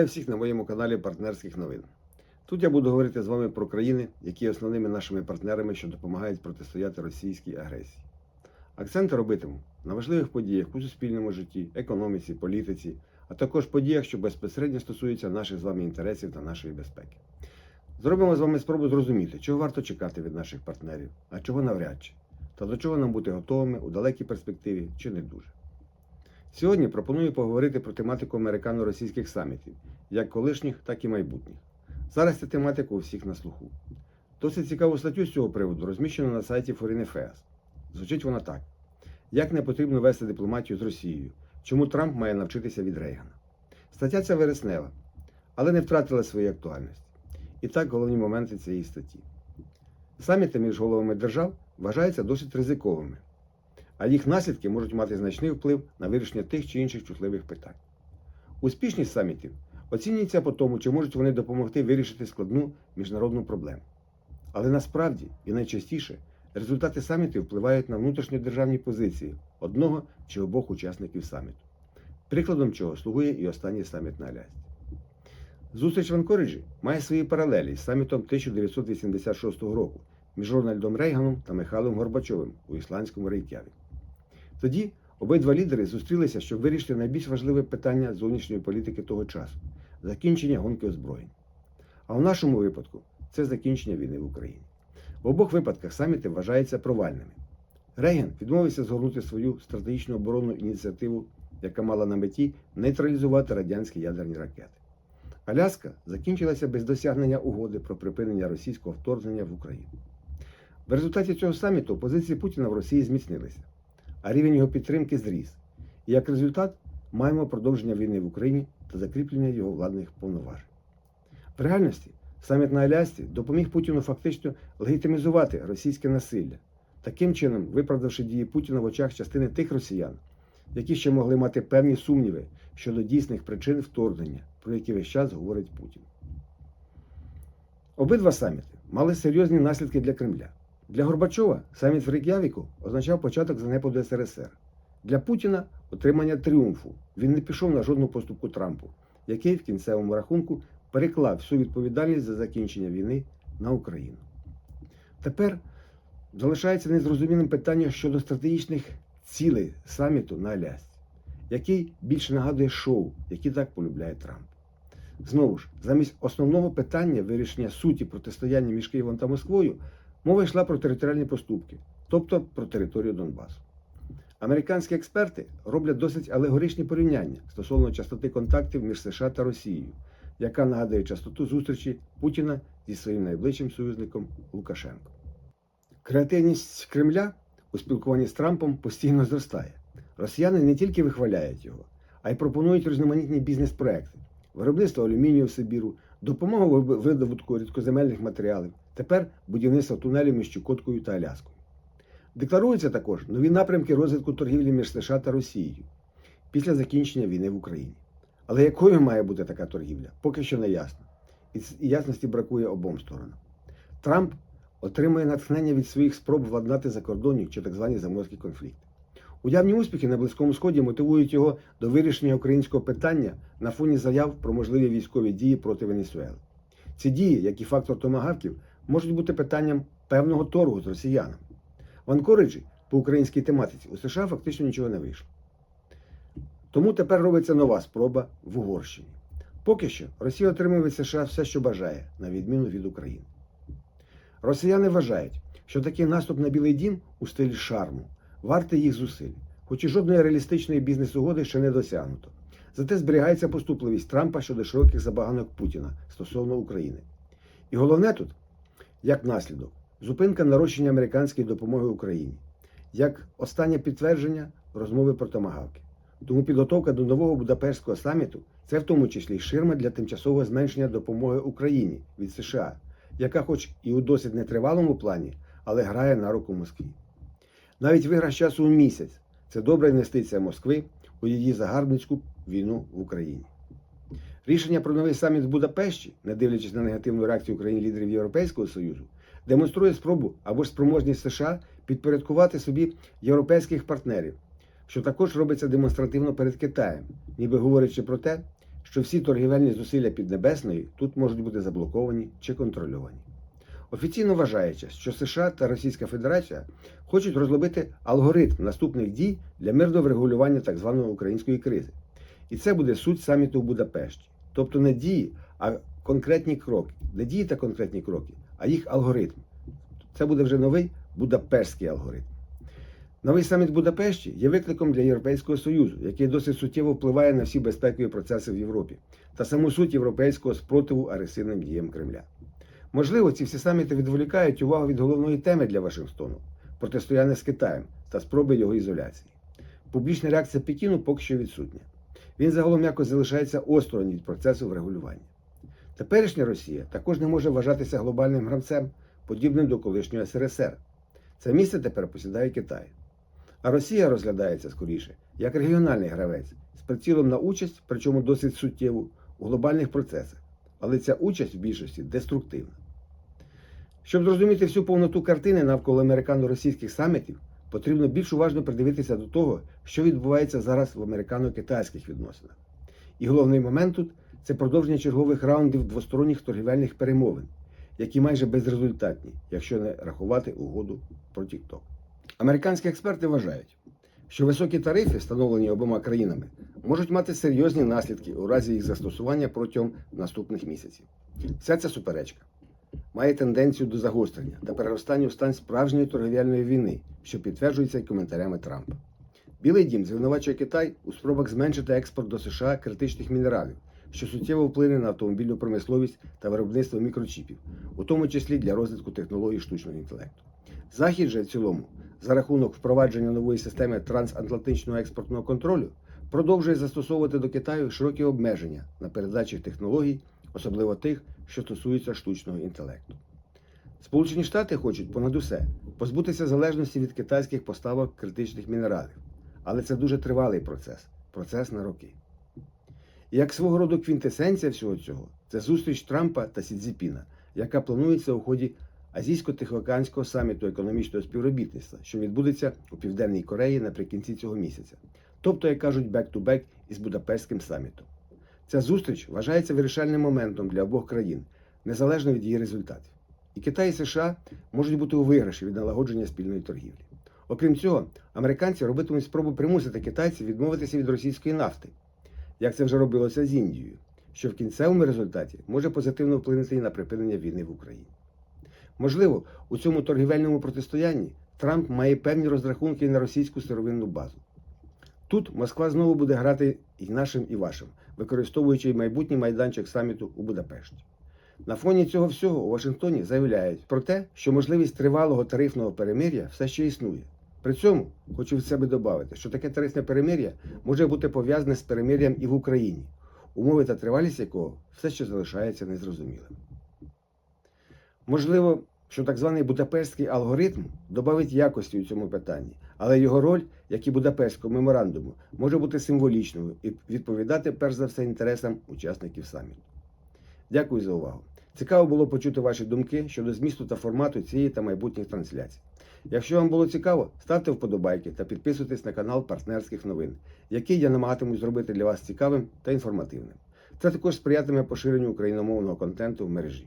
Вітаю всіх на моєму каналі партнерських новин. Тут я буду говорити з вами про країни, які є основними нашими партнерами, що допомагають протистояти російській агресії. Акценти робитиму на важливих подіях у суспільному житті, економіці, політиці, а також подіях, що безпосередньо стосуються наших з вами інтересів та нашої безпеки. Зробимо з вами спробу зрозуміти, чого варто чекати від наших партнерів, а чого навряд чи, та до чого нам бути готовими у далекій перспективі чи не дуже. Сьогодні пропоную поговорити про тематику американо-російських самітів, як колишніх, так і майбутніх. Зараз ця тематика у всіх на слуху. Досить цікаву статтю з цього приводу розміщено на сайті Foreign Affairs. Звучить вона так: як не потрібно вести дипломатію з Росією, чому Трамп має навчитися від Рейгана. Стаття ця вереснева, але не втратила своєї актуальності. І так головні моменти цієї статті. Саміти між головами держав вважаються досить ризиковими, а їх наслідки можуть мати значний вплив на вирішення тих чи інших чутливих питань. Успішність самітів оцінюється по тому, чи можуть вони допомогти вирішити складну міжнародну проблему. Але насправді і найчастіше результати самітів впливають на внутрішньодержавні позиції одного чи обох учасників саміту. Прикладом чого слугує і останній саміт на Алясці. Зустріч в Анкориджі має свої паралелі з самітом 1986 року між Рональдом Рейганом та Михайлом Горбачовим у ісландському Рейк'яві. Тоді обидва лідери зустрілися, щоб вирішити найбільш важливе питання зовнішньої політики того часу закінчення гонки озброєнь. А в нашому випадку це закінчення війни в Україні. В обох випадках саміти вважаються провальними. Рейган відмовився згорнути свою стратегічну оборонну ініціативу, яка мала на меті нейтралізувати радянські ядерні ракети. Аляска закінчилася без досягнення угоди про припинення російського вторгнення в Україну. В результаті цього саміту позиції Путіна в Росії зміцнилися, а рівень його підтримки зріс. І як результат маємо продовження війни в Україні та закріплення його владних повноважень. В реальності саміт на Алясці допоміг Путіну фактично легітимізувати російське насилля, таким чином виправдавши дії Путіна в очах частини тих росіян, які ще могли мати певні сумніви щодо дійсних причин вторгнення, про які весь час говорить Путін. Обидва саміти мали серйозні наслідки для Кремля. Для Горбачова саміт в Рейк'явіку означав початок занепаду СРСР. Для Путіна отримання тріумфу. Він не пішов на жодну поступку Трампу, який в кінцевому рахунку переклав всю відповідальність за закінчення війни на Україну. Тепер залишається незрозумілим питання щодо стратегічних цілей саміту на Алясці, який більше нагадує шоу, які так полюбляє Трамп. Знову ж, замість основного питання вирішення суті протистояння між Києвом та Москвою, мова йшла про територіальні поступки, тобто про територію Донбасу. Американські експерти роблять досить алегоричні порівняння стосовно частоти контактів між США та Росією, яка нагадує частоту зустрічі Путіна зі своїм найближчим союзником Лукашенко. Креативність Кремля у спілкуванні з Трампом постійно зростає. Росіяни не тільки вихваляють його, а й пропонують різноманітні бізнес-проекти, виробництво алюмінію в Сибіру, допомогу видобутку рідкоземельних матеріалів, тепер будівництво тунелів між Чукоткою та Аляскою. Декларуються також нові напрямки розвитку торгівлі між США та Росією після закінчення війни в Україні. Але якою має бути така торгівля, поки що не ясно. І ясності бракує обом сторонам. Трамп отримує натхнення від своїх спроб владнати закордонні чи так звані заморські конфлікти. Уявні успіхи на Близькому Сході мотивують його до вирішення українського питання на фоні заяв про можливі військові дії проти Венесуели. Ці дії, як і фактор томагавків, можуть бути питанням певного торгу з росіянами. В Анкориджі по українській тематиці у США фактично нічого не вийшло. Тому тепер робиться нова спроба в Угорщині. Поки що Росія отримує від США все, що бажає, на відміну від України. Росіяни вважають, що такий наступ на Білий Дім у стилі шарму вартий їх зусиль, хоч і жодної реалістичної бізнес-угоди ще не досягнуто. Зате зберігається поступливість Трампа щодо широких забаганок Путіна стосовно України. І головне тут, як наслідок, зупинка нарощення американської допомоги Україні, як останнє підтвердження розмови про томагавки. Тому підготовка до нового Будапештського саміту це в тому числі й ширма для тимчасового зменшення допомоги Україні від США, яка, хоч і у досить нетривалому плані, але грає на руку Москві. Навіть виграш часу у місяць це добра інвестиція Москви у її загарбницьку війну в Україні. Рішення про новий саміт в Будапешті, не дивлячись на негативну реакцію України лідерів Європейського Союзу, демонструє спробу або ж спроможність США підпорядкувати собі європейських партнерів, що також робиться демонстративно перед Китаєм, ніби говорячи про те, що всі торгівельні зусилля Піднебесної тут можуть бути заблоковані чи контрольовані. Офіційно вважається, що США та Російська Федерація хочуть розробити алгоритм наступних дій для мирного врегулювання так званої української кризи. І це буде суть саміту в Будапешті. Тобто не дії, а конкретні кроки. Не дії та конкретні кроки, а їх алгоритм. Це буде вже новий Будапештський алгоритм. Новий саміт в Будапешті є викликом для Європейського Союзу, який досить суттєво впливає на всі безпекові процеси в Європі та саму суть європейського спротиву агресивним діям Кремля. Можливо, ці всі саміти відволікають увагу від головної теми для Вашингтону протистояння з Китаєм та спроби його ізоляції. Публічна реакція Пекіну поки що відсутня. Він загалом якось залишається осторонь від процесу врегулювання. Теперішня Росія також не може вважатися глобальним гравцем, подібним до колишнього СРСР. Це місце тепер посідає Китай. А Росія розглядається скоріше як регіональний гравець з прицілом на участь, причому досить суттєву, у глобальних процесах. Але ця участь в більшості деструктивна. Щоб зрозуміти всю повноту картини навколо американо-російських самітів, потрібно більш уважно придивитися до того, що відбувається зараз в американо-китайських відносинах. І головний момент тут це продовження чергових раундів двосторонніх торгівельних перемовин, які майже безрезультатні, якщо не рахувати угоду про TikTok. Американські експерти вважають, що високі тарифи, встановлені обома країнами, можуть мати серйозні наслідки у разі їх застосування протягом наступних місяців. Вся ця суперечка має тенденцію до загострення та переростання в стан справжньої торгівельної війни, що підтверджується і коментарями Трампа. Білий дім звинувачує Китай у спробах зменшити експорт до США критичних мінералів, що суттєво вплине на автомобільну промисловість та виробництво мікрочіпів, у тому числі для розвитку технологій штучного інтелекту. Захід же в цілому, за рахунок впровадження нової системи трансатлантичного експортного контролю, продовжує застосовувати до Китаю широкі обмеження на передачі технологій, особливо тих, що стосуються штучного інтелекту. Сполучені Штати хочуть понад усе позбутися залежності від китайських поставок критичних мінералів, але це дуже тривалий процес, процес на роки. Як свого роду квінтесенція всього цього, це зустріч Трампа та Сідзіпіна, яка планується у ході Азійсько-Тихоокеанського саміту економічного співробітництва, що відбудеться у Південній Кореї наприкінці цього місяця, тобто, як кажуть, бек-ту-бек із Будапештським самітом. Ця зустріч вважається вирішальним моментом для обох країн, незалежно від її результатів. І Китай і США можуть бути у виграші від налагодження спільної торгівлі. Окрім цього, американці робитимуть спробу примусити китайців відмовитися від російської нафти, як це вже робилося з Індією, що в кінцевому результаті може позитивно вплинути і на припинення війни в Україні. Можливо, у цьому торгівельному протистоянні Трамп має певні розрахунки на російську сировинну базу. Тут Москва знову буде грати і нашим, і вашим, використовуючи майбутній майданчик саміту у Будапешті. На фоні цього всього у Вашингтоні заявляють про те, що можливість тривалого тарифного перемир'я все ще існує. При цьому хочу від себе додати, що таке тарифне перемир'я може бути пов'язане з перемир'ям і в Україні, умови та тривалість якого все ще залишається незрозумілим. Можливо, що так званий Будапештський алгоритм додавить якості у цьому питанні, але його роль, як і Будапештського меморандуму, може бути символічною і відповідати перш за все інтересам учасників саміту. Дякую за увагу. Цікаво було почути ваші думки щодо змісту та формату цієї та майбутніх трансляцій. Якщо вам було цікаво, ставте вподобайки та підписуйтесь на канал партнерських новин, який я намагатимусь зробити для вас цікавим та інформативним. Це також сприятиме поширенню україномовного контенту в мережі.